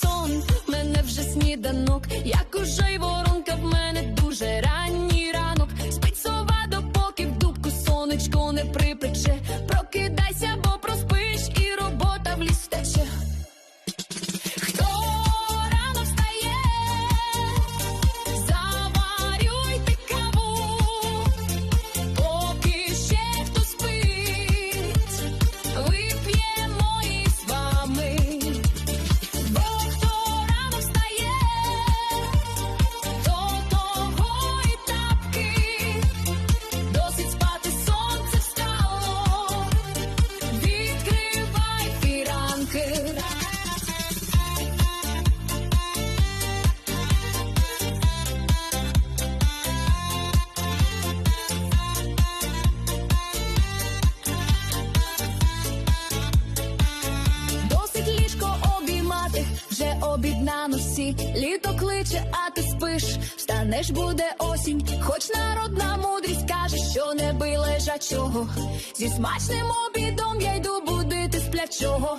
сон, мене вже сніданок, як уже й воронка в мене дуже ранній ранок. Спить сова, допоки в дубку сонечко не припече. Вже обід на носі. Літо кличе, а ти спиш. Встанеш буде осінь, хоч народна мудрість каже, що не лежачого. Зі смачним обідом я йду будити сплячого.